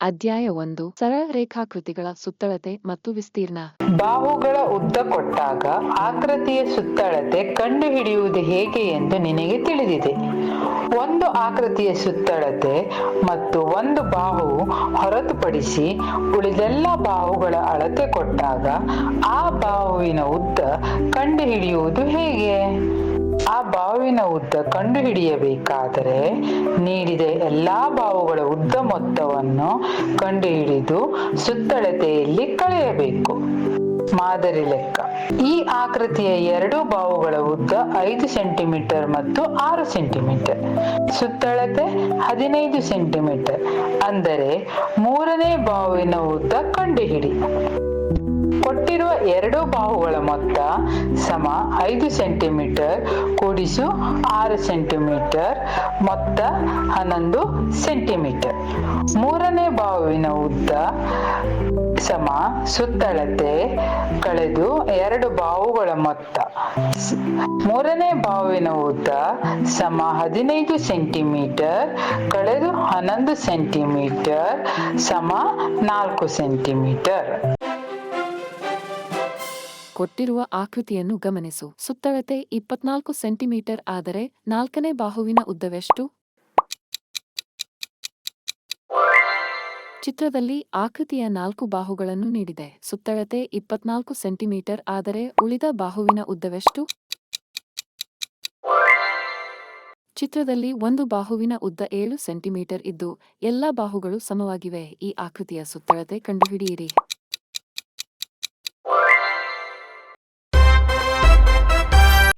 ಅಧ್ಯಾಯ ಒಂದು. ಸರಳ ರೇಖಾಕೃತಿಗಳ ಸುತ್ತಳತೆ ಮತ್ತು ವಿಸ್ತೀರ್ಣ. ಬಾಹುಗಳ ಉದ್ದ ಕೊಟ್ಟಾಗ ಆಕೃತಿಯ ಸುತ್ತಳತೆ ಕಂಡುಹಿಡಿಯುವುದು ಹೇಗೆ ಎಂದು ನಿನಗೆ ತಿಳಿದಿದೆ. ಒಂದು ಆಕೃತಿಯ ಸುತ್ತಳತೆ ಮತ್ತು ಒಂದು ಬಾಹು ಹೊರತುಪಡಿಸಿ ಉಳಿದೆಲ್ಲ ಬಾಹುಗಳ ಅಳತೆ ಕೊಟ್ಟಾಗ ಆ ಬಾಹುವಿನ ಉದ್ದ ಕಂಡುಹಿಡಿಯುವುದು ಹೇಗೆ? ಆ ಬಾವಿನ ಉದ್ದ ಕಂಡುಹಿಡಿಯಬೇಕಾದರೆ ನೀಡಿದ ಎಲ್ಲಾ ಬಾವುಗಳ ಉದ್ದ ಮೊತ್ತವನ್ನು ಕಂಡುಹಿಡಿದು ಸುತ್ತಳತೆಯಲ್ಲಿ ಕಳೆಯಬೇಕು. ಮಾದರಿ ಲೆಕ್ಕ. ಈ ಆಕೃತಿಯ ಎರಡು ಬಾವುಗಳ ಉದ್ದ ಐದು ಸೆಂಟಿಮೀಟರ್ ಮತ್ತು ಆರು ಸೆಂಟಿಮೀಟರ್. ಸುತ್ತಳತೆ ಹದಿನೈದು ಸೆಂಟಿಮೀಟರ್. ಅಂದರೆ ಮೂರನೇ ಬಾವಿನ ಉದ್ದ ಕಂಡುಹಿಡಿ. ಕೊಟ್ಟಿರುವ ಎರಡು ಬಾಹುಗಳ ಮೊತ್ತ ಸಮ ಐದು ಸೆಂಟಿಮೀಟರ್ ಕೂಡಿಸು ಆರು ಸೆಂಟಿಮೀಟರ್ ಮೊತ್ತ ಹನ್ನೊಂದು ಸೆಂಟಿಮೀಟರ್. ಮೂರನೇ ಬಾಹುವಿನ ಉದ್ದ ಸಮ ಸುತ್ತಳತೆ ಕಳೆದು ಎರಡು ಬಾವುಗಳ ಮೊತ್ತ. ಮೂರನೇ ಬಾವಿನ ಉದ್ದ ಸಮ ಹದಿನೈದು ಸೆಂಟಿಮೀಟರ್ ಕಳೆದು ಹನ್ನೊಂದು ಸೆಂಟಿಮೀಟರ್ ಸಮ ನಾಲ್ಕು ಸೆಂಟಿಮೀಟರ್. ಕೊಟ್ಟಿರುವ ಆಕೃತಿಯನ್ನು ಗಮನಿಸು. ಸುತ್ತಳತೆ ಇಪ್ಪತ್ನಾಲ್ಕು ಸೆಂಟಿಮೀಟರ್ ಆದರೆ ನಾಲ್ಕನೇ ಬಾಹುವಿನ ಉದ್ದವೆಷ್ಟು? ಚಿತ್ರದಲ್ಲಿ ಆಕೃತಿಯ ನಾಲ್ಕು ಬಾಹುಗಳನ್ನು ನೀಡಿದೆ. ಸುತ್ತಳತೆ ಇಪ್ಪತ್ನಾಲ್ಕು ಸೆಂಟಿಮೀಟರ್ ಆದರೆ ಉಳಿದ ಬಾಹುವಿನ ಉದ್ದವೆಷ್ಟು? ಚಿತ್ರದಲ್ಲಿ ಒಂದು ಬಾಹುವಿನ ಉದ್ದ ಏಳು ಸೆಂಟಿಮೀಟರ್ ಇದ್ದು, ಎಲ್ಲಾ ಬಾಹುಗಳು ಸಮವಾಗಿವೆ. ಈ ಆಕೃತಿಯ ಸುತ್ತಳತೆ ಕಂಡುಹಿಡಿಯಿರಿ.